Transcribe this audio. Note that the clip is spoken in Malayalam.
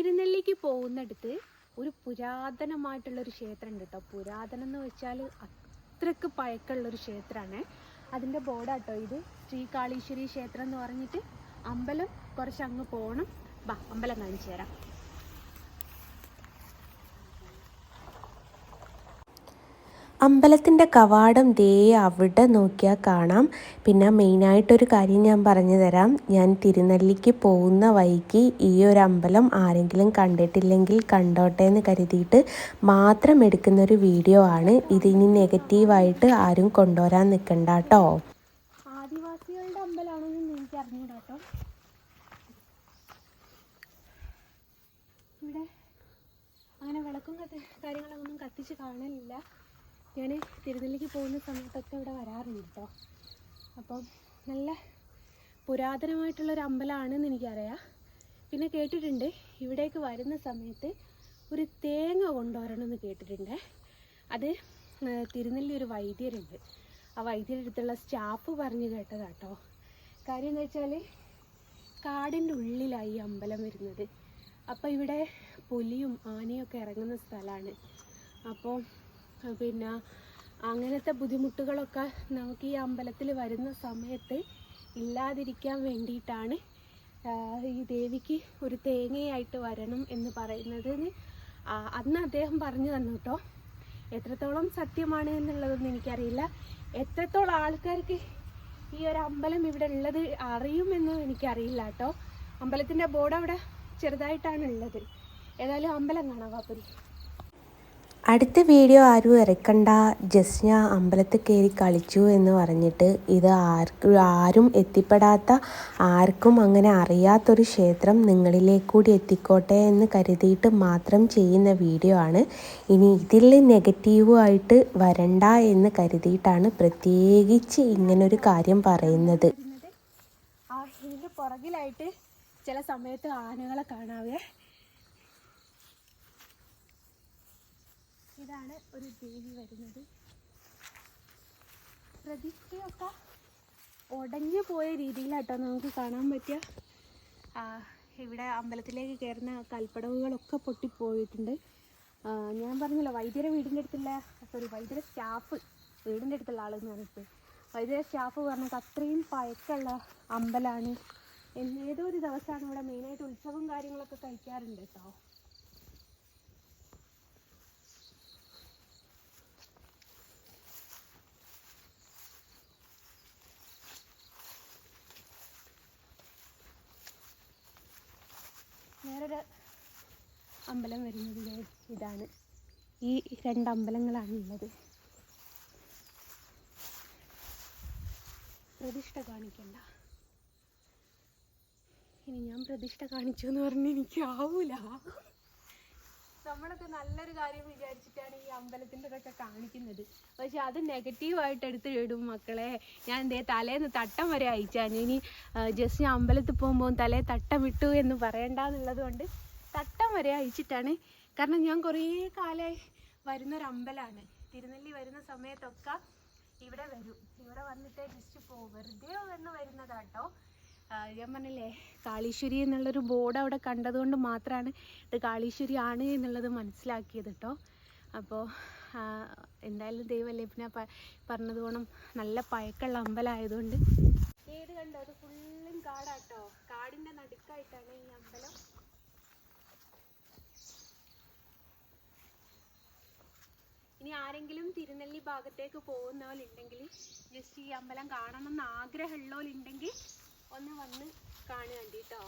തിരുനെല്ലിക്ക് പോകുന്നിടത്ത് ഒരു പുരാതനമായിട്ടുള്ള ഒരു ക്ഷേത്രം ഉണ്ട് കേട്ടോ. പുരാതനം എന്ന് വെച്ചാൽ അത്രയ്ക്ക് പഴക്കമുള്ള ഒരു ക്ഷേത്രമാണ്. അതിന്റെ ബോർഡാട്ടോ ഇത്. ശ്രീ കാളീശ്വരി ക്ഷേത്രം എന്ന് പറഞ്ഞിട്ട് അമ്പലം കുറച്ച് അങ്ങ് പോകണം. ബാ അമ്പലം കാണിച്ചു തരാം. അമ്പലത്തിന്റെ കവാടം ദേ അവിടെ നോക്കിയാൽ കാണാം. പിന്നെ മെയിനായിട്ടൊരു കാര്യം ഞാൻ പറഞ്ഞു തരാം. ഞാൻ തിരുനെല്ലിക്ക് പോകുന്ന വഴിക്ക് ഈ ഒരു അമ്പലം ആരെങ്കിലും കണ്ടിട്ടില്ലെങ്കിൽ കണ്ടോട്ടെ എന്ന് കരുതിയിട്ട് മാത്രം എടുക്കുന്നൊരു വീഡിയോ ആണ്. ഇതിനി നെഗറ്റീവായിട്ട് ആരും കൊണ്ടുവരാൻ നിൽക്കണ്ട കേട്ടോ. ആദിവാസികളുടെ അമ്പലമാണെന്ന് എനിക്ക് അറിഞ്ഞൂടാ ഇവിടെ അങ്ങനെ വിളക്കും കാര്യങ്ങളൊന്നും കത്തിച്ച് കാണലില്ല. ഞാൻ തിരുനെല്ലിക്ക് പോകുന്ന സമയത്തൊക്കെ ഇവിടെ വരാറുണ്ട് കേട്ടോ അപ്പം നല്ല പുരാതനമായിട്ടുള്ളൊരു അമ്പലമാണെന്ന് എനിക്കറിയാം. പിന്നെ കേട്ടിട്ടുണ്ട് ഇവിടേക്ക് വരുന്ന സമയത്ത് ഒരു തേങ്ങ കൊണ്ടുവരണമെന്ന് കേട്ടിട്ടുണ്ട്. അത് തിരുനെല്ലി ഒരു വൈദ്യരുണ്ട്. ആ വൈദ്യരുടെ അടുത്തുള്ള സ്റ്റാഫ് പറഞ്ഞു കേട്ടതാട്ടോ. കാര്യം എന്താ വെച്ചാൽ കാടിന്റെ ഉള്ളിലായി അമ്പലം വരുന്നത്. അപ്പോൾ ഇവിടെ പുലിയും ആനയും ഒക്കെ ഇറങ്ങുന്ന സ്ഥലമാണ് അപ്പോൾ പിന്നെ അങ്ങനത്തെ ബുദ്ധിമുട്ടുകളൊക്കെ നമുക്ക് ഈ അമ്പലത്തിൽ വരുന്ന സമയത്ത് ഇല്ലാതിരിക്കാൻ വേണ്ടിയിട്ടാണ് ഈ ദേവിക്ക് ഒരു തേങ്ങയായിട്ട് വരണം എന്ന് പറയുന്നത് അന്ന് അദ്ദേഹം പറഞ്ഞു തന്നു കേട്ടോ. എത്രത്തോളം സത്യമാണ് എന്നുള്ളതൊന്നും എനിക്കറിയില്ല. എത്രത്തോളം ആൾക്കാർക്ക് ഈ ഒരു അമ്പലം ഇവിടെ ഉള്ളത് അറിയുമെന്നും എനിക്കറിയില്ല കേട്ടോ. അമ്പലത്തിന്റെ ബോർഡ് അവിടെ ചെറുതായിട്ടാണ് ഉള്ളത്. ഏതായാലും അമ്പലം കാണാം വാപ്പുരി അടുത്ത വീഡിയോ ആരും ഇറക്കണ്ട. ജസ്റ്റ് ഞാൻ അമ്പലത്തിൽ കയറി കളിച്ചു എന്ന് പറഞ്ഞിട്ട് ഇത് ആർക്കും ആരും എത്തിപ്പെടാത്ത ആർക്കും അങ്ങനെ അറിയാത്തൊരു ക്ഷേത്രം നിങ്ങളിലേക്ക് കൂടി എത്തിക്കോട്ടെ എന്ന് കരുതിയിട്ട് മാത്രം ചെയ്യുന്ന വീഡിയോ ആണ്. ഇനി ഇതിൽ നെഗറ്റീവായിട്ട് വരണ്ട എന്ന് കരുതിയിട്ടാണ് പ്രത്യേകിച്ച് ഇങ്ങനൊരു കാര്യം പറയുന്നത്. ആ ഇതിന്റെ പുറകിലായിട്ട് ചില സമയത്ത് ആനകളെ കാണാവേ. ഇതാണ് ഒരു ദേവി വരുന്നത്. പ്രതിഷ്ഠയൊക്കെ ഉടഞ്ഞു പോയ രീതിയിലാട്ടോ നമുക്ക് കാണാൻ പറ്റുക. ആ, ഇവിടെ അമ്പലത്തിലേക്ക് കയറുന്ന കൽപ്പടവുകളൊക്കെ പൊട്ടിപ്പോയിട്ടുണ്ട്. ഞാൻ പറഞ്ഞല്ലോ വൈദ്യര വീടിന്റെ അടുത്തുള്ള സോറി വൈദ്യര സ്റ്റാഫ് വീടിന്റെ അടുത്തുള്ള ആളെന്ന് പറഞ്ഞിട്ട്. വൈദ്യര സ്റ്റാഫ് പറഞ്ഞത് അത്രയും പഴക്കമുള്ള അമ്പലമാണ് ഏതോ ഒരു ദിവസമാണ് ഇവിടെ മെയിനായിട്ട് ഉത്സവം കാര്യങ്ങളൊക്കെ കഴിക്കാറുണ്ട് കേട്ടോ. വേറൊരു അമ്പലം വരുന്നത് ഇതാണ്. ഈ രണ്ട് അമ്പലങ്ങളാണ് ഉള്ളത്. പ്രതിഷ്ഠ കാണിക്കണ്ട. ഇനി ഞാൻ പ്രതിഷ്ഠ കാണിച്ചു എന്ന് പറഞ്ഞ് എനിക്ക് ആവൂല നമ്മളൊക്കെ നല്ലൊരു കാര്യം വിചാരിച്ചിട്ടാണ് ഈ അമ്പലത്തിന്റെ ഇതൊക്കെ കാണിക്കുന്നത്. പക്ഷെ അത് നെഗറ്റീവായിട്ട് എടുത്ത് മക്കളെ. ഞാൻ എന്തേ തലേന്ന് തട്ടം വരെ അയച്ചാണ്. ഇനി ജസ്റ്റ് ഞാൻ അമ്പലത്തിൽ പോകുമ്പോൾ തലേ തട്ടം വിട്ടു എന്ന് പറയണ്ടെന്നുള്ളത് കൊണ്ട് തട്ടം വരെ അയച്ചിട്ടാണ്. കാരണം ഞാൻ കുറേ കാലമായി വരുന്നൊരമ്പലമാണ് തിരുനെല്ലി വരുന്ന സമയത്തൊക്കെ ഇവിടെ വരും. ഇവിടെ വന്നിട്ട് ജസ്റ്റ് പോകും വെറുതെ വന്ന് വരുന്നതാട്ടോ. ഞാൻ പറഞ്ഞില്ലേ കാളീശ്വരി എന്നുള്ളൊരു ബോർഡ് അവിടെ കണ്ടതുകൊണ്ട് മാത്രമാണ് ഇത് കാളീശ്വരി ആണ് എന്നുള്ളത് മനസ്സിലാക്കിയത് കേട്ടോ അപ്പോൾ എന്തായാലും ദൈവമല്ലേ പിന്നെ പ പോണം. നല്ല പഴക്കമുള്ള അമ്പലമായതുകൊണ്ട്. ഏത് കണ്ടോ? അത് ഫുള്ളും കാടാട്ടോ. കാടിന്റെ നടുക്കായിട്ടാണ് ഈ അമ്പലം. ഇനി ആരെങ്കിലും തിരുനെല്ലി ഭാഗത്തേക്ക് പോകുന്നവരുണ്ടെങ്കിൽ ജസ്റ്റ് ഈ അമ്പലം കാണണം എന്ന് ആഗ്രഹമുള്ളവരുണ്ടെങ്കിൽ ഒന്ന് വന്ന് കാണുക കേട്ടോ.